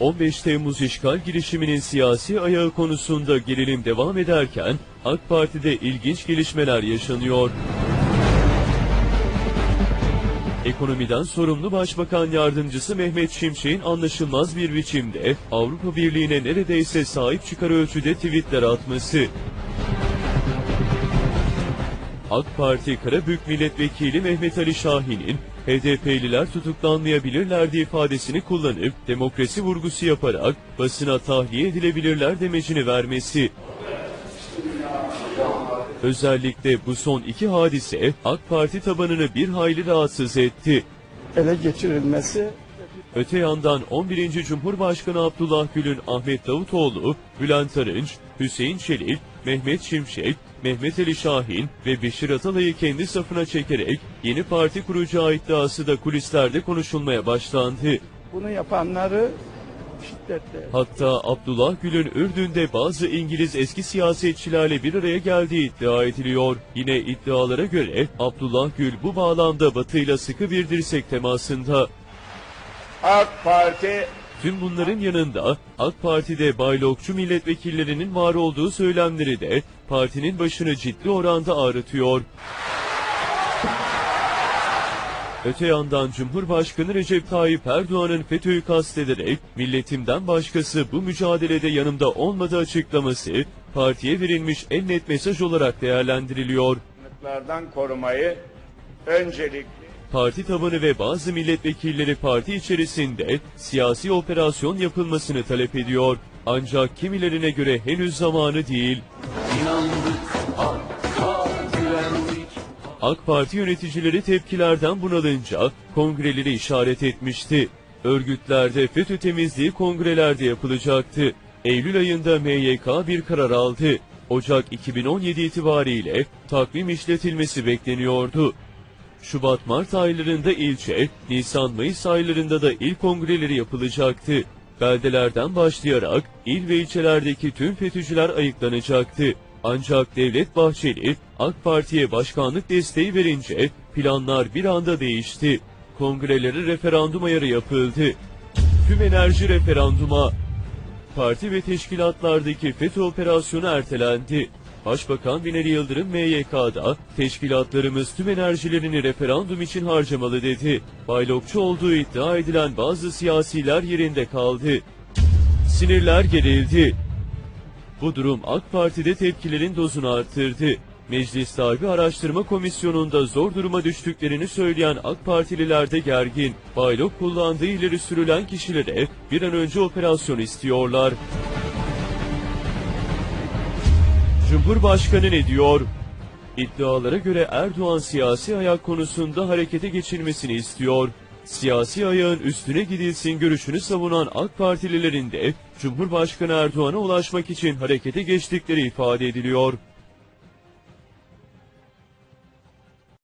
15 Temmuz işgal girişiminin siyasi ayağı konusunda gerilim devam ederken AK Parti'de ilginç gelişmeler yaşanıyor. Ekonomiden sorumlu Başbakan Yardımcısı Mehmet Şimşek'in anlaşılmaz bir biçimde Avrupa Birliği'ne neredeyse sahip çıkar ölçüde tweetler atması. AK Parti Karabük Milletvekili Mehmet Ali Şahin'in HDP'liler tutuklanmayabilirler ifadesini kullanıp demokrasi vurgusu yaparak basına tahliye edilebilirler demecini vermesi. Özellikle bu son iki hadise AK Parti tabanını bir hayli rahatsız etti. ele geçirilmesi Öte yandan 11. Cumhurbaşkanı Abdullah Gül'ün Ahmet Davutoğlu, Bülent Arınç, Hüseyin Çelik, Mehmet Şimşek, Mehmet Ali Şahin ve Beşir Atalay'ı kendi safına çekerek yeni parti kuracağı iddiası da kulislerde konuşulmaya başlandı. bunu yapanları şiddetle Hatta Abdullah Gül'ün Ürdün'de bazı İngiliz eski siyasetçilerle bir araya geldiği iddia ediliyor. Yine iddialara göre Abdullah Gül bu bağlamda Batı ile sıkı bir dirsek temasında. AK Parti Tüm bunların yanında AK Parti'de baylokçu milletvekillerinin var olduğu söylemleri de partinin başını ciddi oranda ağrıtıyor. Öte yandan Cumhurbaşkanı Recep Tayyip Erdoğan'ın FETÖ'yü kastederek milletimden başkası bu mücadelede yanımda olmadığı açıklaması partiye verilmiş en net mesaj olarak değerlendiriliyor. Korumayı öncelikli Parti tabanı ve bazı milletvekilleri parti içerisinde siyasi operasyon yapılmasını talep ediyor. Ancak kimilerine göre henüz zamanı değil. AK Parti yöneticileri tepkilerden bunalınca kongreleri işaret etmişti. Örgütlerde FETÖ temizliği kongrelerde yapılacaktı. Eylül ayında MYK bir karar aldı. Ocak 2017 itibariyle takvim işletilmesi bekleniyordu. Şubat-Mart aylarında ilçe, Nisan-Mayıs aylarında da il kongreleri yapılacaktı. Beldelerden başlayarak il ve ilçelerdeki tüm FETÖ'cüler ayıklanacaktı. Ancak Devlet Bahçeli, AK Parti'ye başkanlık desteği verince planlar bir anda değişti. Kongreleri referandum ayarı yapıldı. Tüm enerji referanduma, parti ve teşkilatlardaki FETÖ operasyonu ertelendi. Başbakan Binali Yıldırım MYK'da teşkilatlarımız tüm enerjilerini referandum için harcamalı dedi. Baylokçu olduğu iddia edilen bazı siyasiler yerinde kaldı. Sinirler gerildi. Bu durum AK Parti'de tepkilerin dozunu arttırdı. Meclis Darbe Araştırma Komisyonu'nda zor duruma düştüklerini söyleyen AK Partililer de gergin. Baylok kullandığı ileri sürülen kişilere bir an önce operasyon istiyorlar. Cumhurbaşkanı ne diyor? İddialara göre Erdoğan siyasi ayak konusunda harekete geçilmesini istiyor. Siyasi ayağın üstüne gidilsin görüşünü savunan AK Partililerin de Cumhurbaşkanı Erdoğan'a ulaşmak için harekete geçtikleri ifade ediliyor.